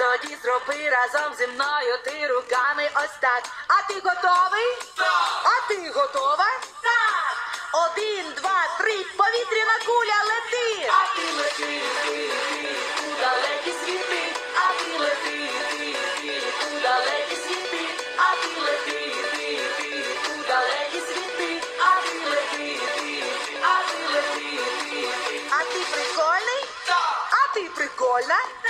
Тоді зроби разом зі мною ти руками ось так. А ти готовий? так, А ти готова? так. Один, два, три, повітряна куля, лети! А ти лети, ти, ти, у далекі світи, а ти лети, ти, ти, у далекі світи, а ти лети, ти, ти, у далекі світи, а ти лети, ти, ти, а ти лети, ти, ти. А ти прикольний? Так, А ти прикольна? так,